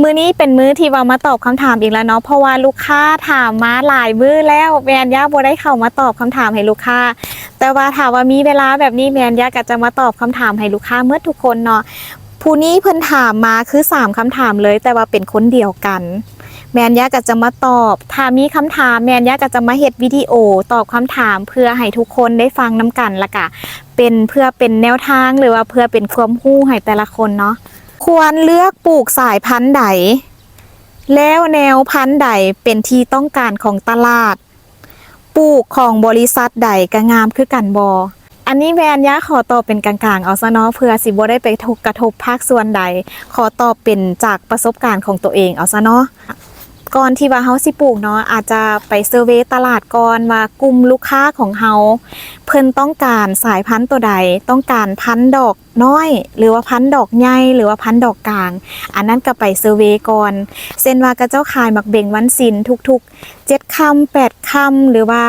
มื้อนี้เป็นมื้อที่ว่ามาตอบคำถามอีกแล้วเนาะเพราะว่าลูกค้าถามมาหลายมื้อแล้วแมนย่าบ่ได้เข้ามาตอบคำถามให้ลูกค้า แต่ว่าถามว่ามีเวลาแบบนี้แมนย่าก็จะมาตอบคำถามให้ลูกค้าเมื่อทุกคนเนาะผู้นี้เพิ่นถามมาคือสามคำถามเลย แต่ว่าเป็นคนเดียวกัน แมนย่าก็จะมาตอบถ้ามีคำถามแมนย่าก็จะมาเฮ็ดวิดีโอตอบคำถามเพื่อให้ทุกคนได้ฟังน้กันละกะเป็นเพื่อเป็นแนวทางหรือว่าเพื่อเป็นความรู้ให้แต่ละคนเนาะ ควรเลือกปลูกสายพันธุ์ใด แล้วแนวพันธุ์ใดเป็นที่ต้องการของตลาด ปลูกของบริษัทใดก็งามคือกันบออันนี้แวนยะขอตอบเป็นกลางๆ เอาซะเนาะเพื่อสิบ่ได้ไปกกระทบภาคส่วนใด ขอตอบเป็นจากประสบการณ์ของตัวเองเอาซะเนาะก่อนที่ว่าเฮาสิปลูกเนาะอาจจะไปเซอร์เวยตลาดก่อนว่ากลุ่มลูกค้าของเฮาเพิ่นต้องการสายพันธุ์ตัวใด ต้องการพันธุ์ดอก น้อย หรือว่าพันดอกใหญ่หรือว่าพันดอกกลาง อันนั้นก็ไปเซอร์เวยก่อนเส้นว่ากระเจ้าขายหมักเบ่งวันศิลทุกๆ7คำ8คำหรือว่า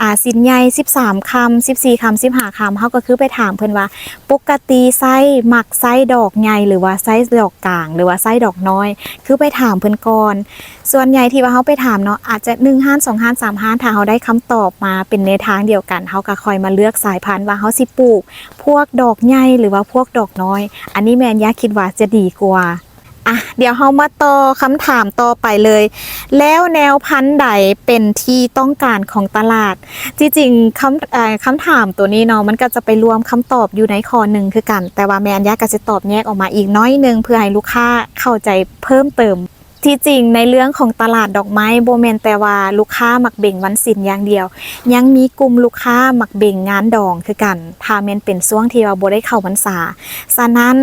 อ่าสินใหญ่13คำ14คำ15คำเฮาก็คือไปถามเพิ่อนว่า ปกติไส้หมักไส้ดอกใหญ่หรือว่าไส้ดอกกลาง หรือว่าไส้ดอกน้อย คือไปถามเพิ่อนก่อนส่วนใหญ่ที่ว่าเขาไปถามเนาะอาจจะ1ห้าน2ห้าน3ห้านถ้าเขาได้คำตอบมาเป็นในทางเดียวกันเขาก็คอยมาเลือกสายพันธุ์ว่าเขาสิปลูก พวกดอกใหญ่หรือว่าพวกดอกน้อย อันนี้แมนยาคิดว่าจะดีกว่าอะเดี๋ยวเรามาต่อคำถามต่อไปเลย แล้วแนวพันธุ์ใดเป็นที่ต้องการของตลาด จริงๆคำคำถามตัวนี้เนาะมันก็จะไปรวมคำตอบอยู่ในข้อหนึ่งคือกัน แต่ว่าแมนยาก็จะตอบแยกออกมาอีกน้อยนึงเพื่อให้ลูกค้าเข้าใจเพิ่มเติม ที่จริงในเรื่องของตลาดดอกไม้โบแมนแต่ว่าลูกค้าหมักเบ่งวันศิลป์อย่างเดียว ยังมีกลุ่มลูกค้าหมักเบ่งงานดองคือกันถ้าแมนเป็นช่วงที่ว่าโบได้เข้าพรรษาฉะนั้น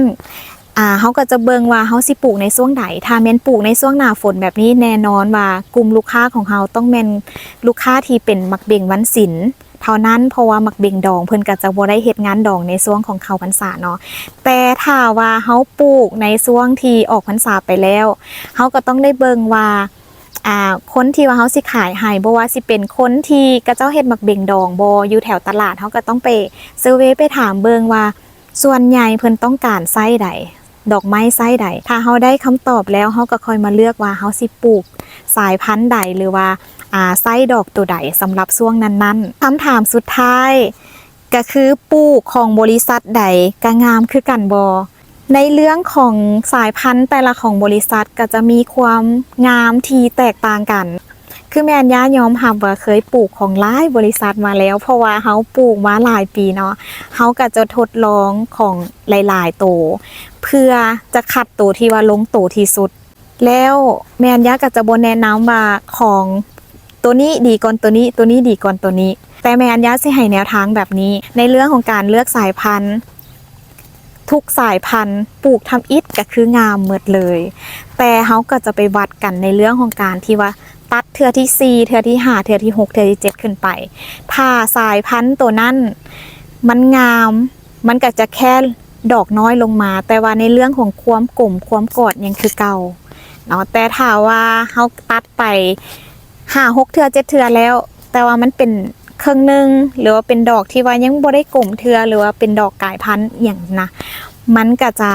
อ่าเขาก็จะเบิ่งว่าเขาสิปลูกในช่วงใดถ้าแมนปลูกในช่วงหน้าฝนแบบนี้แน่นอนว่ากลุ่มลูกค้าของเขาต้องแมนลูกค้าที่เป็นหมักเบ่งวันศิล เท่านั้นเพราะว่ามักเบ่งดอง เพิ่นก็จะบ่ได้เฮ็ดงานดองในช่วงของเข้าพรรษาเนาะแต่ถ้าว่าเขาปลูกในช่วงที่ออกพรรษาไปแล้วเขาก็ต้องได้เบิ่งว่าอ่าคนที่ว่าเขาสิขายให้บ่ว่าสิเป็นคนที่กระเจ้าเฮ็ดมักเบ่งดองบ่อยู่แถวตลาดเขาก็ต้องไปเซอร์เวไปถามเบิ่งว่า ส่วนใหญ่เพิ่นต้องการไส้ใด ดอกไม้ไส้ใดถ้าเขาได้คำตอบแล้วเขาก็ค่อยมาเลือกว่าเขาสิปลูก สายพันธุ์ใดหรือว่าอ่าไส้ดอกตัวใดสำหรับช่วงนั้นๆคำถามสุดท้าย ก็คือปลูกของบริษัทใดก็งามคือกันบอในเรื่องของสายพันธุ์แต่ละของบริษัทก็จะมีความงามที่แตกต่างกัน คือแมนย่ายอมรับว่าเคยปลูกของหลายบริษัทมาแล้ว เพราะว่าเขาปลูกมาหลายปีเนาะเขาก็จะทดลองของหลายๆตัวเพื่อจะคัดตัวที่ว่าลงตัวที่สุด แล้วแมนย่าก็จะบนแนะนำว่าของตัวนี้ดีก่อนตัวนี้ตัวนี้ดีก่อนตัวนี้ แต่แมนย่าสิให้แนวทางแบบนี้ ในเรื่องของการเลือกสายพันธุ์ทุกสายพันธุ์ปลูกทำอิฐก็คืองามหมดเลย แต่เขาก็จะไปวัดกันในเรื่องของการที่ว่า เทือที่4เทือที่5เทือที่6เทือที่7ขึ้นไปถ้าสายพันธุ์ตัวนั้นมันงาม มันก็จะแค่ดอกน้อยลงมา แต่ว่าในเรื่องของความกลมความกอดยังคือเก่าเนาะแต่ถ้าว่าเขาตัดไปห้าหกเทือเจ็ดเทือแล้ว แต่ว่ามันเป็นครึ่งหนึ่งหรือว่าเป็นดอกที่ว่ายังบ่ได้กลมเทือหรือว่าเป็นดอกกายพันธุ์อย่างนะมันก็จะ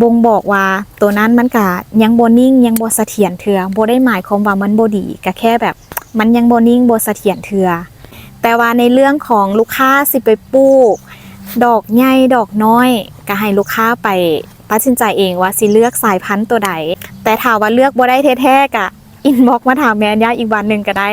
บ่งบอกว่าตัวนั้นมันก็ยังบ่นิ่งยังบ่เสถียรเทือบ่ได้หมายความว่ามันบ่ดีก็แค่แบบ มันยังบ่นิ่งบ่เสถียรเทือแต่ว่าในเรื่องของลูกค้าสิไปปลูก ดอกใหญ่ดอกน้อย ก็ให้ลูกค้าไปตัดสินใจเองว่าสิเลือกสายพันธุ์ตัวใดแต่ถามว่าเลือกบ่ได้แท้ๆก็อินบ็อกมาถามแม่นยาอีกวันหนึ่งก็ได้